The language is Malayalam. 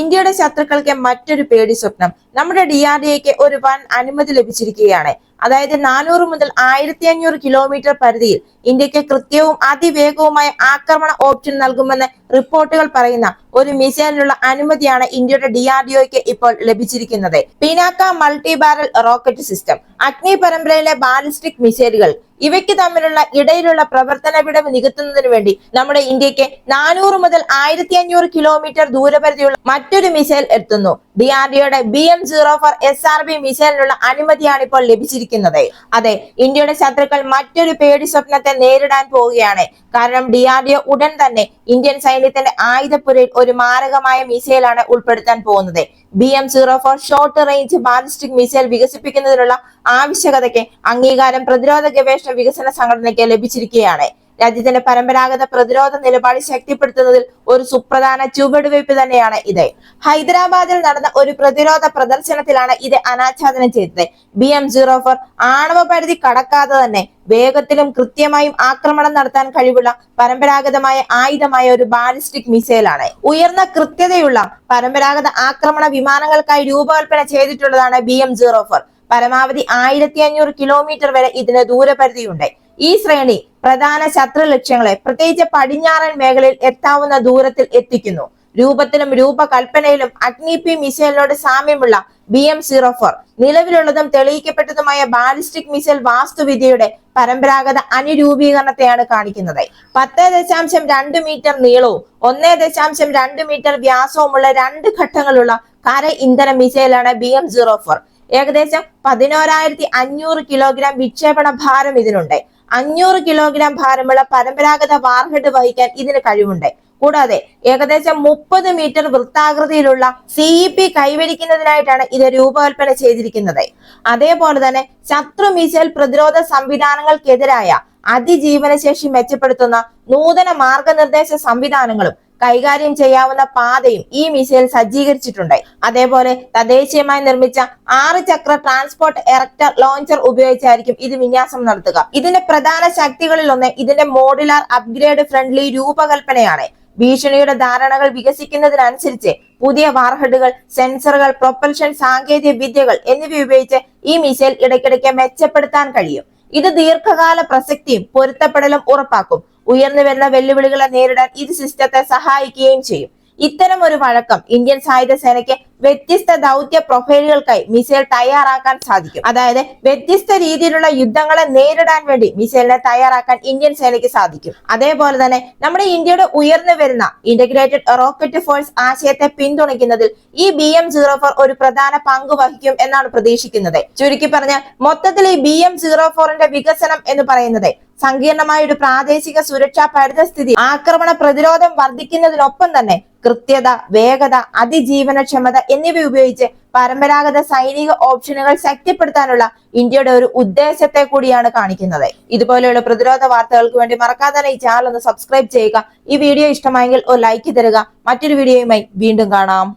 ഇന്ത്യയുടെ ശത്രുക്കൾക്ക് മറ്റൊരു പേടി സ്വപ്നം. നമ്മുടെ ഡി ആർ ഡി എക്ക് ഒരു വൻ അനുമതി ലഭിച്ചിരിക്കുകയാണ്. അതായത് നാനൂറ് മുതൽ ആയിരത്തി അഞ്ഞൂറ് കിലോമീറ്റർ പരിധിയിൽ ഇന്ത്യയ്ക്ക് കൃത്യവും അതിവേഗവുമായ ആക്രമണ ഓപ്ഷൻ നൽകുമെന്ന് റിപ്പോർട്ടുകൾ പറയുന്ന ഒരു മിസൈലിനുള്ള അനുമതിയാണ് ഇന്ത്യയുടെ ഡി ആർ ഡി ഒക്ക് ഇപ്പോൾ ലഭിച്ചിരിക്കുന്നത്. Pinaka multi barrel rocket system Agni പരമ്പരയിലെ ബാലിസ്റ്റിക് മിസൈലുകൾ ഇവയ്ക്ക് തമ്മിലുള്ള ഇടയിലുള്ള പ്രവർത്തന വിടവ് നികത്തുന്നതിന് വേണ്ടി നമ്മുടെ ഇന്ത്യയ്ക്ക് നാനൂറ് മുതൽ ആയിരത്തി അഞ്ഞൂറ് കിലോമീറ്റർ ദൂരപരിധിയുള്ള മറ്റൊരു മിസൈൽ എത്തുന്നു. ഡി ആർ ഡിയുടെ B M zero four S R B മിസൈലിനുള്ള അനുമതിയാണ് ഇപ്പോൾ ലഭിച്ചിരിക്കുന്നത്. അതെ ഇന്ത്യയുടെ ശത്രുക്കൾ മറ്റൊരു പേടി സ്വപ്നത്തെ നേരിടാൻ പോവുകയാണ്. കാരണം ഡി ആർ ഡി ഒ ഉടൻ തന്നെ ഇന്ത്യൻ സൈന്യത്തിന്റെ ആയുധപ്പുരയിൽ ഒരു മാരകമായ മിസൈലാണ് ഉൾപ്പെടുത്താൻ പോകുന്നത്. B M zero four short range ballistic missile വികസിപ്പിക്കുന്നതിനുള്ള ആവശ്യകതയ്ക്ക് അംഗീകാരം പ്രതിരോധ ഗവേഷണ വികസന സംഘടനയ്ക്ക് ലഭിച്ചിരിക്കുകയാണ്. രാജ്യത്തിന്റെ പരമ്പരാഗത പ്രതിരോധ നിലപാട് ശക്തിപ്പെടുത്തുന്നതിൽ ഒരു സുപ്രധാന ചുവടുവയ്പ് തന്നെയാണ് ഇത്. ഹൈദരാബാദിൽ നടന്ന ഒരു പ്രതിരോധ പ്രദർശനത്തിലാണ് ഇത് അനാച്ഛാദനം ചെയ്തത്. ബി എം സീറോ ഫോർ ആണവ പരിധി കടക്കാതെ തന്നെ വേഗത്തിലും കൃത്യമായും ആക്രമണം നടത്താൻ കഴിവുള്ള പരമ്പരാഗതമായ ആയുധമായ ഒരു ബാലിസ്റ്റിക് മിസൈലാണ്. ഉയർന്ന കൃത്യതയുള്ള പരമ്പരാഗത ആക്രമണ വിമാനങ്ങൾക്കായി രൂപകൽപ്പന ചെയ്തിട്ടുള്ളതാണ് ബി എം സീറോ ഫോർ. പരമാവധി ആയിരത്തി അഞ്ഞൂറ് കിലോമീറ്റർ വരെ ഇതിന് ദൂരപരിധിയുണ്ട്. ഈ ശ്രേണി പ്രധാന ശത്രു ലക്ഷ്യങ്ങളെ പ്രത്യേകിച്ച് പടിഞ്ഞാറൻ മേഖലയിൽ എത്താവുന്ന ദൂരത്തിൽ എത്തിക്കുന്നു. രൂപത്തിലും രൂപകൽപ്പനയിലും അഗ്നി പി മിസൈലിനോട് സാമ്യമുള്ള ബി എം സീറോ ഫോർ നിലവിലുള്ളതും തെളിയിക്കപ്പെട്ടതുമായ ബാലിസ്റ്റിക് മിസൈൽ വാസ്തുവിദ്യയുടെ പരമ്പരാഗത അനുരൂപീകരണത്തെയാണ് കാണിക്കുന്നത്. പത്ത് ദശാംശം രണ്ട് മീറ്റർ നീളവും ഒന്നേ ദശാംശം രണ്ട് മീറ്റർ വ്യാസവുമുള്ള രണ്ട് ഘട്ടങ്ങളുള്ള കര ഇന്ധന മിസൈലാണ് ബി എം സീറോ ഫോർ. ഏകദേശം പതിനോരായിരത്തി അഞ്ഞൂറ് കിലോഗ്രാം വിക്ഷേപണ ഭാരം ഇതിനുണ്ട്. അഞ്ഞൂറ് കിലോഗ്രാം ഭാരമുള്ള പരമ്പരാഗത വാർഹെഡ് വഹിക്കാൻ ഇതിന് കഴിവുണ്ട്. കൂടാതെ ഏകദേശം മുപ്പത് മീറ്റർ വൃത്താകൃതിയിലുള്ള സിഇ പി കൈവരിക്കുന്നതിനായിട്ടാണ് ഇത് രൂപകൽപ്പന ചെയ്തിരിക്കുന്നത്. അതേപോലെ തന്നെ ശത്രു മിസൈൽ പ്രതിരോധ സംവിധാനങ്ങൾക്കെതിരായ അതിജീവനശേഷി മെച്ചപ്പെടുത്തുന്ന നൂതന മാർഗനിർദ്ദേശ സംവിധാനങ്ങളും കൈകാര്യം ചെയ്യാവുന്ന പാതയും ഈ മിസൈൽ സജ്ജീകരിച്ചിട്ടുണ്ട് അതേപോലെ തദ്ദേശീയമായി നിർമ്മിച്ച ആറ് ചക്ര ട്രാൻസ്പോർട്ട് എറക്ടർ ലോഞ്ചർ ഉപയോഗിച്ചായിരിക്കും ഇത് വിന്യാസം നടത്തുക. ഇതിന്റെ പ്രധാന ശക്തികളിൽ ഒന്ന് ഇതിന്റെ മോഡുലാർ അപ്ഗ്രേഡ് ഫ്രണ്ട്ലി രൂപകൽപ്പനയാണ്. ഭീഷണിയുടെ ധാരണകൾ വികസിക്കുന്നതിനനുസരിച്ച് പുതിയ വാർഹെഡുകൾ സെൻസറുകൾ പ്രൊപ്പൽഷൻ സാങ്കേതിക വിദ്യകൾ എന്നിവ ഉപയോഗിച്ച് ഈ മിസൈൽ ഇടയ്ക്കിടയ്ക്ക് മെച്ചപ്പെടുത്താൻ കഴിയും. ഇത് ദീർഘകാല പ്രസക്തിയും പൊരുത്തപ്പെടലും ഉറപ്പാക്കും. ഉയർന്നു വരുന്ന വെല്ലുവിളികളെ നേരിടാൻ ഇത് സിസ്റ്റത്തെ സഹായിക്കുകയും ചെയ്യും. ഇത്തരം ഒരു വഴക്കം ഇന്ത്യൻ സായുധ സേനയ്ക്ക് വ്യത്യസ്ത ദൗത്യ പ്രൊഫൈലുകൾക്കായി മിസൈൽ തയ്യാറാക്കാൻ സാധിക്കും. അതായത് വ്യത്യസ്ത രീതിയിലുള്ള യുദ്ധങ്ങളെ നേരിടാൻ വേണ്ടി മിസൈലിനെ തയ്യാറാക്കാൻ ഇന്ത്യൻ സേനയ്ക്ക് സാധിക്കും. അതേപോലെ തന്നെ നമ്മുടെ ഇന്ത്യയുടെ ഉയർന്നു വരുന്ന ഇന്റഗ്രേറ്റഡ് റോക്കറ്റ് ഫോഴ്സ് ആശയത്തെ പിന്തുണയ്ക്കുന്നതിൽ ഈ ബി എം സീറോ ഫോർ ഒരു പ്രധാന പങ്ക് വഹിക്കും എന്നാണ് പ്രതീക്ഷിക്കുന്നത്. ചുരുക്കി പറഞ്ഞാൽ മൊത്തത്തിൽ ഈ ബി എം സീറോ ഫോറിന്റെ വികസനം എന്ന് പറയുന്നത് സങ്കീർണമായ ഒരു പ്രാദേശിക സുരക്ഷാ പരിതസ്ഥിതി. ആക്രമണ പ്രതിരോധം വർദ്ധിക്കുന്നതിനൊപ്പം തന്നെ കൃത്യത വേഗത അതിജീവനക്ഷമത എന്നിവ ഉപയോഗിച്ച് പരമ്പരാഗത സൈനിക ഓപ്ഷനുകൾ ശക്തിപ്പെടുത്താനുള്ള ഇന്ത്യയുടെ ഒരു ഉദ്ദേശത്തെ കൂടിയാണ് കാണിക്കുന്നത്. ഇതുപോലെയുള്ള പ്രതിരോധ വാർത്തകൾക്ക് വേണ്ടി മറക്കാതെ ഈ ചാനൽ ഒന്ന് സബ്സ്ക്രൈബ് ചെയ്യുക. ഈ വീഡിയോ ഇഷ്ടമായെങ്കിൽ ഒരു ലൈക്ക് തരിക. മറ്റൊരു വീഡിയോയുമായി വീണ്ടും കാണാം.